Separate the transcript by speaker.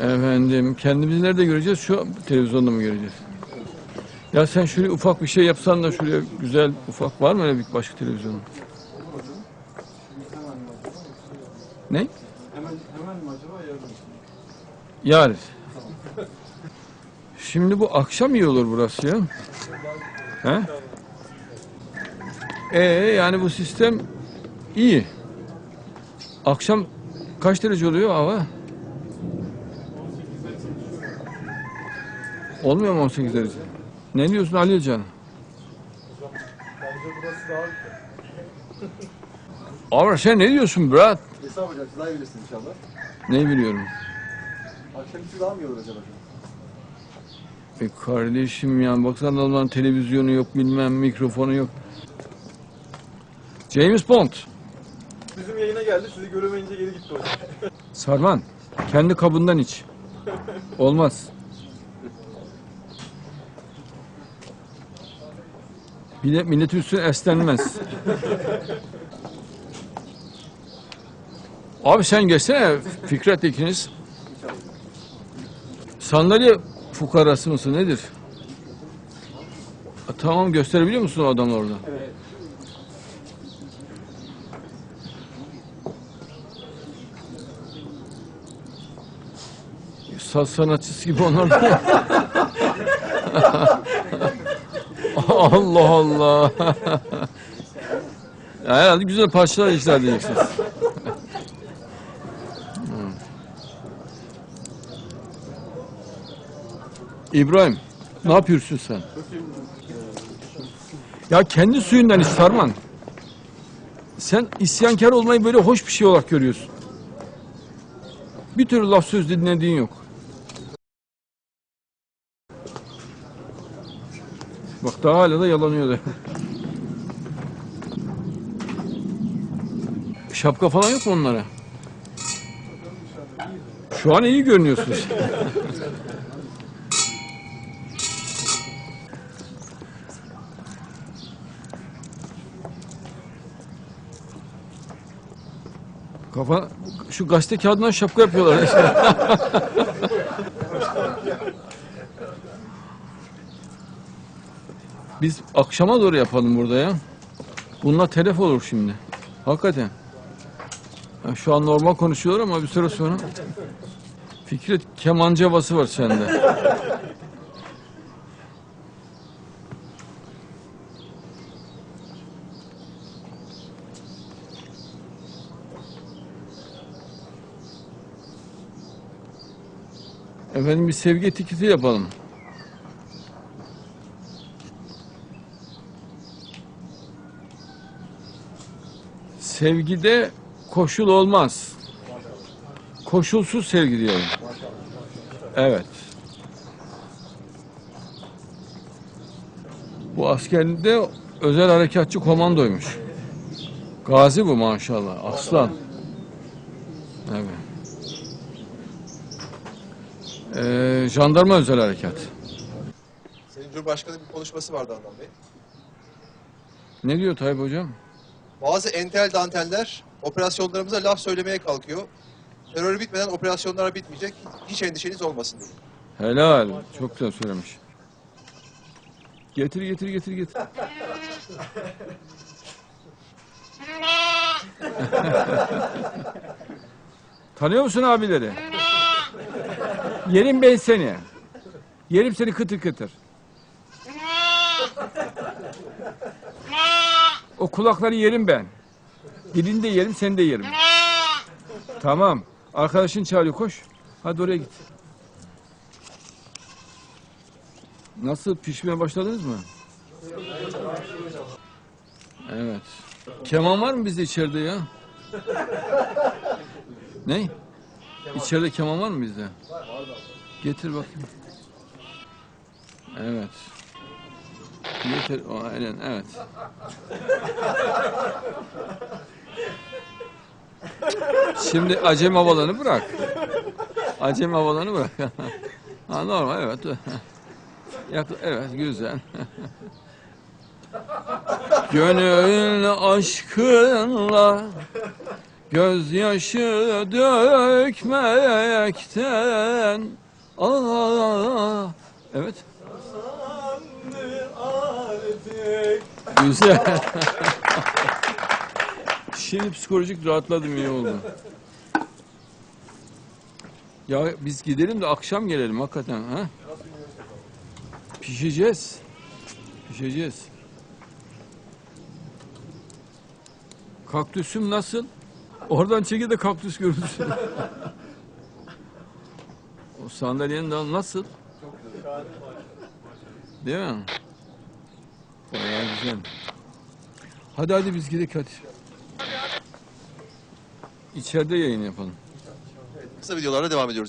Speaker 1: Efendim kendimizi nerede göreceğiz? Şu televizyonda mı göreceğiz? Ya sen şöyle ufak bir şey yapsan da şuraya güzel ufak var mı öyle bir başka televizyon? Ne?
Speaker 2: Hemen, hemen mi acaba yarın?
Speaker 1: Yarın. Şimdi bu akşam iyi olur burası ya. He? Ee yani bu sistem iyi. Akşam kaç derece oluyor hava? Olmuyor mu 18 derece? Ne diyorsun Ali Can?
Speaker 2: Bence burası daha.
Speaker 1: Abi sen ne diyorsun Brad?
Speaker 2: Hesap hocam siz daha iyi bilirsiniz inşallah.
Speaker 1: Ne biliyorum?
Speaker 2: Akşamüstü daha mı acaba?
Speaker 1: E kardeşim ya baksana adamların televizyonu yok bilmem mikrofonu yok. James Bond.
Speaker 2: Bizim yayına geldi sizi göremeyince geri gitti hocam.
Speaker 1: Sarman kendi kabından iç. Olmaz. De millet üstüne eslenmez. Abi sen geçsene Fikret ikiniz. Sandalye fukarası mısın nedir? Ha, Tamam gösterebiliyor musun o adamı orada?
Speaker 2: Evet.
Speaker 1: Sanatçısı gibi onlar da. Allah Allah. ya herhalde güzel parçalar işler diyeceksiniz. Hmm. İbrahim, ne yapıyorsun sen? Ya kendi suyundan iç Sarman. Sen isyankar olmayı böyle hoş bir şey olarak görüyorsun. Bir türlü laf söz dinlediğin yok. Bak daha hala da yalanıyor da. Şapka falan yok mu onlara? Şu an iyi görünüyorsunuz. Kafa şu gazete kağıdından şapka yapıyorlar. Biz akşama doğru yapalım burada ya. Bununla telef olur şimdi. Hakikaten. Ya şu an normal konuşuyorlar ama bir süre sonra Fikret kemancı havası var sende. Efendim bir sevgi etiketi yapalım. Sevgide koşul olmaz. Koşulsuz sevgi diyelim. Evet. Bu askerinde özel harekatçı komandoymuş. Gazi bu maşallah. Aslan. Evet. Ee, jandarma özel harekat.
Speaker 3: Sayın Cumhurbaşkanı bir konuşması vardı Adnan Bey.
Speaker 1: Ne diyor Tayyip hocam?
Speaker 3: Bazı entel danteller operasyonlarımıza laf söylemeye kalkıyor. Terör bitmeden operasyonlar bitmeyecek. Hiç endişeniz olmasın dedi.
Speaker 1: Helal. Çok güzel söylemiş. Getir getir getir getir. Tanıyor musun abileri? Yerim ben seni. Yerim seni kıtır kıtır. O kulakları yerim ben. Dilini de yerim, seni de yerim. Tamam. Arkadaşın çağırıyor, koş. Hadi oraya git. Nasıl pişmeye başladınız mı? Evet. Keman var mı bizde içeride ya? Ne? İçeride keman var mı bizde? Getir bakayım. Evet. Getir. O, aynen evet. Şimdi acem havalarını bırak. Acem havalarını bırak. ha, normal evet. Evet güzel. Gönül aşkınla Gözyaşı dökmekten Aa, evet güzel Şimdi psikolojik rahatladım iyi oldu Ya biz gidelim de akşam gelelim hakikaten ha Pişeceğiz Pişeceğiz Kaktüsüm nasıl? Oradan çekil de kaktüs görünsün. o sandalyenin de nasıl? Değil mi? Bayağı güzel. Hadi hadi biz gidelim hadi. İçeride yayın yapalım.
Speaker 3: Kısa videolarla devam ediyoruz.